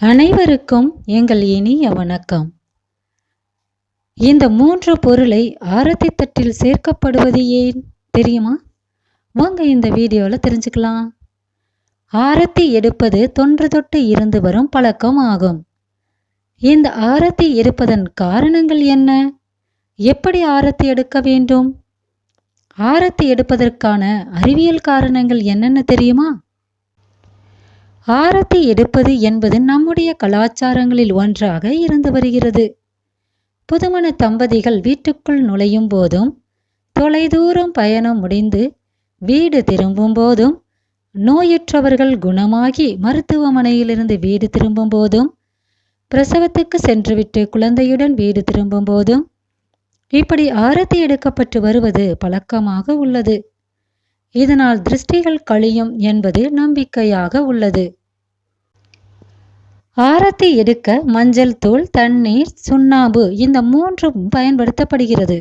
அனைவருக்கும் எங்கள் இனிய வணக்கம். இந்த மூன்று பொருளை ஆரத்தி தட்டில் சேர்க்கப்படுவது ஏன் தெரியுமா? வாங்க இந்த வீடியோவில் தெரிஞ்சுக்கலாம். ஆரத்தி எடுப்பது தொன்று தொட்டு இருந்து வரும் பழக்கம் ஆகும். இந்த ஆரத்தி எடுப்பதன் காரணங்கள் என்ன? எப்படி ஆரத்தி எடுக்க வேண்டும்? ஆரத்தி எடுப்பதற்கான அறிவியல் காரணங்கள் என்னென்ன தெரியுமா? ஆரத்தி எடுப்பது என்பது நம்முடைய கலாச்சாரங்களில் ஒன்றாக இருந்து வருகிறது. புதுமண தம்பதிகள் வீட்டுக்குள் நுழையும் போதும் தொலைதூரம் பயணம் முடிந்து வீடு திரும்பும் போதும் நோயுற்றவர்கள் குணமாகி மருத்துவமனையிலிருந்து வீடு திரும்பும் போதும் பிரசவத்துக்கு சென்றுவிட்டு குழந்தையுடன் வீடு திரும்பும் போதும் இப்படி ஆரத்தி எடுக்கப்பட்டு வருவது பழக்கமாக உள்ளது. இதனால் திருஷ்டிகள் கழியும் என்பது நம்பிக்கையாக உள்ளது. ஆரத்தி எடுக்க மஞ்சள் தூள் தண்ணீர் சுண்ணாம்பு இந்த மூன்றும் பயன்படுத்தப்படுகிறது.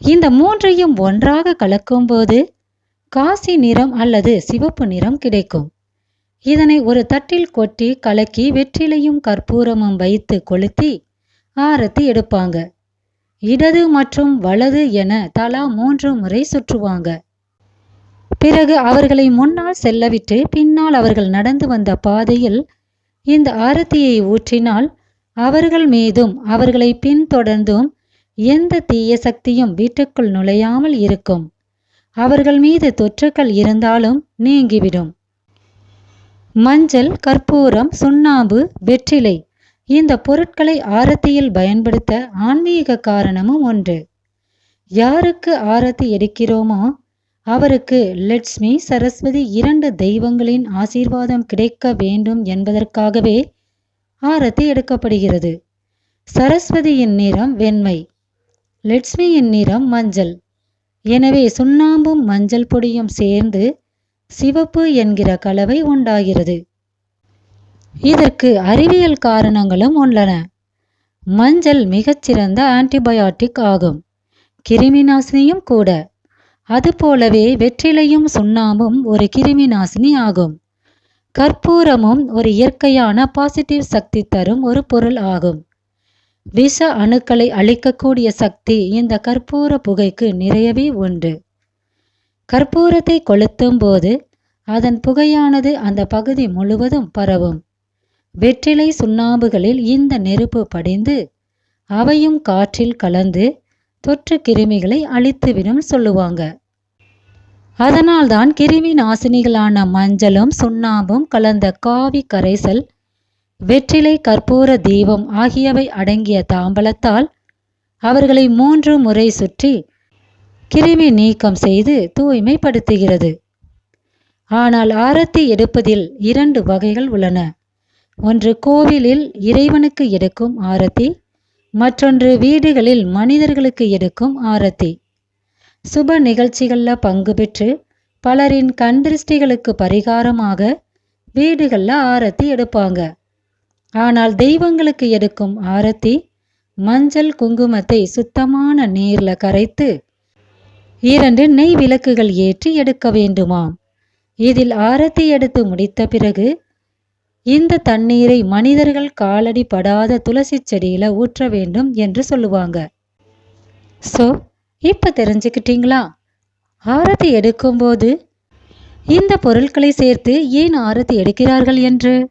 இந்த மூன்றையும் ஒன்றாக கலக்கும்போது காசி நிறம் அல்லது சிவப்பு நிறம் கிடைக்கும். இதனை ஒரு தட்டில் கொட்டி கலக்கி வெற்றிலையும் கற்பூரமும் வைத்து கொளுத்தி ஆரத்தி எடுப்பாங்க. இடது மற்றும் வலது என தலா மூன்று முறை சுற்றுவாங்க. பிறகு அவர்களை முன்னால் செல்லவிட்டு பின்னால் அவர்கள் நடந்து வந்த பாதையில் இந்த ஆரத்தியை ஊற்றினால் அவர்கள் மீதும் அவர்களை பின்தொடர்ந்தும் எந்த தீய சக்தியும் வீட்டுக்குள் நுழையாமல் இருக்கும். அவர்கள் மீது தொற்றுக்கள் இருந்தாலும் நீங்கிவிடும். மஞ்சள் கற்பூரம் சுண்ணாம்பு வெற்றிலை இந்த பொருட்களை ஆரத்தியில் பயன்படுத்த ஆன்மீக காரணமும் ஒன்று. யாருக்கு ஆரத்தி எடுக்கிறோமோ அவருக்கு லட்சுமி சரஸ்வதி இரண்டு தெய்வங்களின் ஆசீர்வாதம் கிடைக்க வேண்டும் என்பதற்காகவே ஆரத்தி எடுக்கப்படுகிறது. சரஸ்வதியின் நிறம் வெண்மை லட்சுமியின் நிறம் மஞ்சள். எனவே சுண்ணாம்பும் மஞ்சள் பொடியும் சேர்ந்து சிவப்பு என்கிற கலவை உண்டாகிறது. இதற்கு அறிவியல் காரணங்களும் உள்ளன. மஞ்சள் மிகச்சிறந்த ஆன்டிபயாட்டிக் ஆகும். கிருமி நாசினியும் கூட. அதுபோலவே வெற்றிலையும் சுண்ணாம்பும் ஒரு கிருமி நாசினி ஆகும். கற்பூரமும் ஒரு இயற்கையான பாசிட்டிவ் சக்தி தரும் ஒரு பொருள் ஆகும். விஷ அணுக்களை அழிக்கக்கூடிய சக்தி இந்த கற்பூர புகைக்கு நிறையவே உண்டு. கற்பூரத்தை கொளுத்தும் போது அதன் புகையானது அந்த பகுதி முழுவதும் பரவும். வெற்றிலை சுண்ணாம்புகளில் இந்த நெருப்பு படிந்து அவையும் காற்றில் கலந்து தொற்று கிருமிகளை அழித்துவிடும் சொல்லுவாங்க. அதனால்தான் கிருமி நாசினிகளான மஞ்சளும் சுண்ணாம்பும் கலந்த காவி கரைசல் வெற்றிலை கற்பூர தீபம் ஆகியவை அடங்கிய தாம்பலத்தால் அவர்களை மூன்று முறை சுற்றி கிருமி நீக்கம் செய்து தூய்மைப்படுத்துகிறது. ஆனால் ஆரத்தி எடுப்பதில் இரண்டு வகைகள் உள்ளன. ஒன்று கோவிலில் இறைவனுக்கு எடுக்கும் ஆரத்தி மற்றொன்று வீடுகளில் மனிதர்களுக்கு எடுக்கும் ஆரத்தி. சுப நிகழ்ச்சிகளில் பங்கு பெற்று பலரின் கண் திருஷ்டிகளுக்கு பரிகாரமாக வீடுகளில் ஆரத்தி எடுப்பாங்க. ஆனால் தெய்வங்களுக்கு எடுக்கும் ஆரத்தி மஞ்சள் குங்குமத்தை சுத்தமான நீரில் கரைத்து இரண்டு நெய் விளக்குகள் ஏற்றி எடுக்க வேண்டுமாம். இதில் ஆரத்தி எடுத்து முடித்த பிறகு இந்த தண்ணீரை மனிதர்கள் காலடி படாத துளசி செடியில ஊற்ற வேண்டும் என்று சொல்லுவாங்க. ஸோ இப்போ தெரிஞ்சுக்கிட்டீங்களா? ஆரத்தி எடுக்கும்போது இந்த பொருட்களை சேர்த்து ஏன் ஆரத்தி எடுக்கிறார்கள் என்று?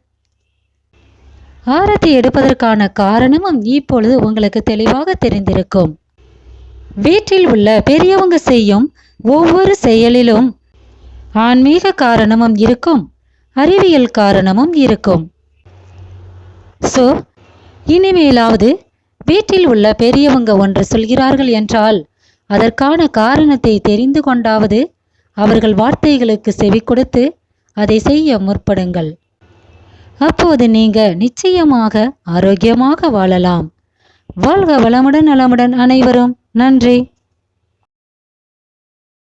ஆரத்தி எடுப்பதற்கான காரணமும் இப்பொழுது உங்களுக்கு தெளிவாக தெரிந்திருக்கும். வீட்டில் உள்ள பெரியவங்க செய்யும் ஒவ்வொரு செயலிலும் ஆன்மீக காரணமும் இருக்கும். அறிவியல் காரணமும் இருக்கும். ஸோ இனிமேலாவது வீட்டில் உள்ள பெரியவங்க ஒன்று சொல்கிறார்கள் என்றால் அதற்கான காரணத்தை தெரிந்து கொண்டாவது அவர்கள் வார்த்தைகளுக்கு செவி கொடுத்து அதை செய்ய முற்படுங்கள். அப்போது நீங்க நிச்சயமாக ஆரோக்கியமாக வாழலாம். வாழ்க வளமுடன் நலமுடன் அனைவரும். நன்றி.